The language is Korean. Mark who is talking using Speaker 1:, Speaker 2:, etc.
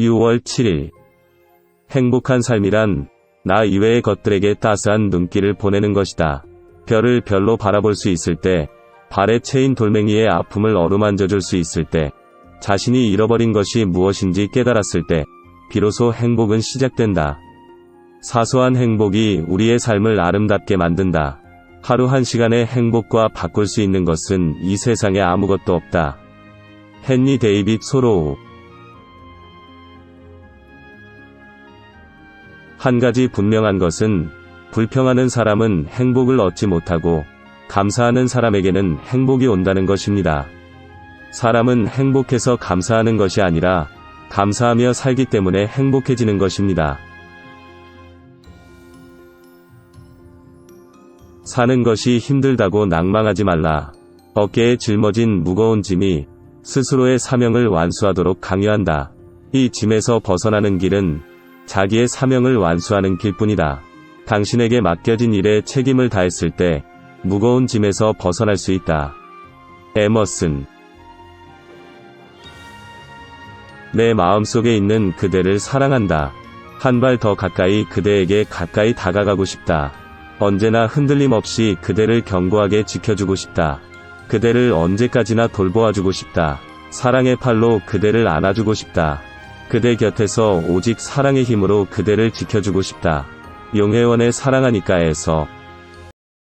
Speaker 1: 6월 7일 행복한 삶이란 나 이외의 것들에게 따스한 눈길을 보내는 것이다. 별을 별로 바라볼 수 있을 때, 발에 채인 돌멩이의 아픔을 어루만져 줄 수 있을 때, 자신이 잃어버린 것이 무엇인지 깨달았을 때, 비로소 행복은 시작된다. 사소한 행복이 우리의 삶을 아름답게 만든다. 하루 한 시간의 행복과 바꿀 수 있는 것은 이 세상에 아무것도 없다. 헨리 데이빗 소로우 한 가지 분명한 것은 불평하는 사람은 행복을 얻지 못하고 감사하는 사람에게는 행복이 온다는 것입니다. 사람은 행복해서 감사하는 것이 아니라 감사하며 살기 때문에 행복해지는 것입니다. 사는 것이 힘들다고 낭망하지 말라. 어깨에 짊어진 무거운 짐이 스스로의 사명을 완수하도록 강요한다. 이 짐에서 벗어나는 길은 자기의 사명을 완수하는 길뿐이다. 당신에게 맡겨진 일에 책임을 다했을 때 무거운 짐에서 벗어날 수 있다. 에머슨 내 마음속에 있는 그대를 사랑한다. 한 발 더 가까이 그대에게 가까이 다가가고 싶다. 언제나 흔들림 없이 그대를 견고하게 지켜주고 싶다. 그대를 언제까지나 돌보아주고 싶다. 사랑의 팔로 그대를 안아주고 싶다. 그대 곁에서 오직 사랑의 힘으로 그대를 지켜주고 싶다. 용혜원의 사랑하니까에서